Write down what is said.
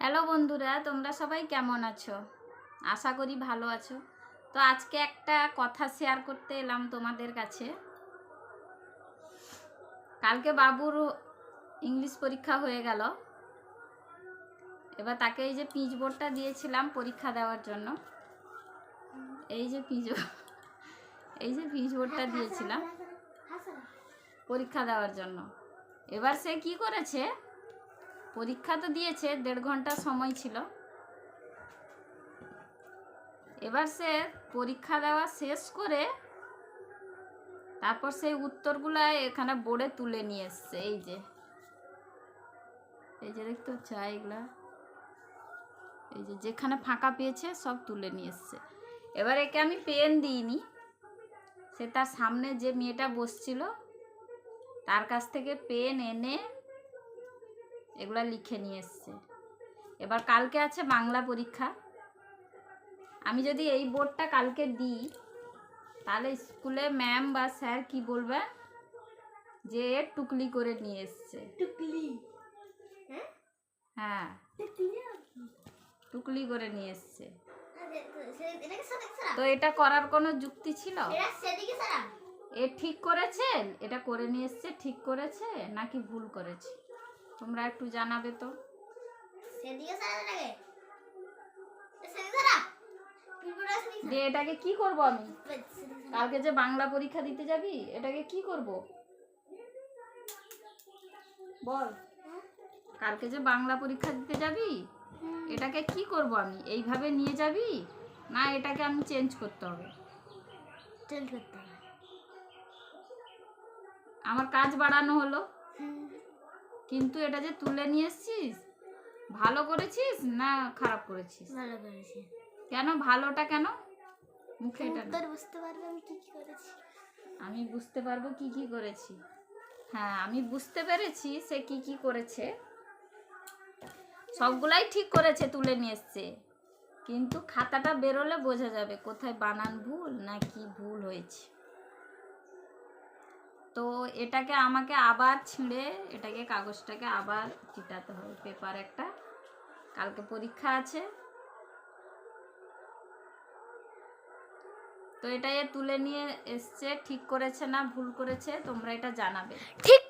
Hello বন্ধুরা, তোমরা সবাই কেমন আছো? আশা করি ভালো আছো। তো আজকে একটা কথা শেয়ার করতে এলাম তোমাদের কাছে। কালকে বাবুর ইংলিশ পরীক্ষা হয়ে গেল। এবার তাকে এই যে পিচ বোর্ডটা দিয়েছিলাম পরীক্ষা দেওয়ার জন্য। এই যে পিচ এই যে পিচ বোর্ডটা দিয়েছিলাম। পরীক্ষা দেওয়ার জন্য। এবার সে কি করেছে? পরীক্ষা তো দিয়েছে, দেড় ঘণ্টা সময় ছিল। এবার সে পরীক্ষা দেওয়া শেষ করে তারপর সেই উত্তরগুলো এখানে বোর্ডে তুলে নিয়ে এসছে, এই যে। এই যে দেখতে হচ্ছে এইগুলা এই যে যেখানে ফাঁকা পেয়েছে সব তুলে নিয়ে এসছে। এবার একে আমি পেন দিইনি। সে তার সামনে যে মেয়েটা বসছিল, তার কাছ থেকে পেন এনে এগুলা লিখে নিয়ে এসছে। এবার কালকে আছে বাংলা পরীক্ষা। আমি যদি এই বোর্ডটা কালকে দিই তাহলে স্কুলে ম্যাম বা স্যার কি বলবে? যে টুকলি করে নিয়ে এসছে। টুকলি? হ্যাঁ? টুকলি টুকলি করে নিয়ে এসছে। তো এটা করার কোনো যুক্তি ছিল? এ ঠিক করেছে? এটা করে নিয়ে এসছে ঠিক করেছে নাকি ভুল করেছে? তোমরা একটু জানাবে তো। এটাকে। কি করব আমি? কালকে যে বাংলা পরীক্ষা দিতে যাবি এটাকে কি করব? বল। কালকে যে বাংলা পরীক্ষা দিতে যাবি এটাকে কি করব আমি? এইভাবে নিয়ে যাবি? না এটাকে আমি চেঞ্জ করতে হবে? চেঞ্জ করতে হবে। আমার কাজ বাড়ানো হলো। কিন্তু এটা যে তুলে নিয়ে এসছিস ভালো করেছিস না খারাপ করেছিস? ভালো করেছি। কেন? ভালোটা কেন? মুখে এটা না। বুঝতে পারবে আমি কি কি করেছি। আমি বুঝতে পারব কি কি করেছি। হ্যাঁ আমি বুঝতে পেরেছি সে কি কি করেছে। সবগুলাই ঠিক করেছে তুলে নিয়ে এসছে। কিন্তু খাতাটা বেরোলে বোঝা যাবে কোথায় বানান ভুল না কি ভুল হয়েছে। তো এটাকে আমাকে আবার ছিঁড়ে, এটাকে কাগজটাকে আবার চিটাতে হবে। পেপার একটা। কালকে পরীক্ষা আছে। তো এটা এ তুলে নিয়ে এসছে। ঠিক করেছে না ভুল করেছে, তোমরা এটা জানাবে। ঠিক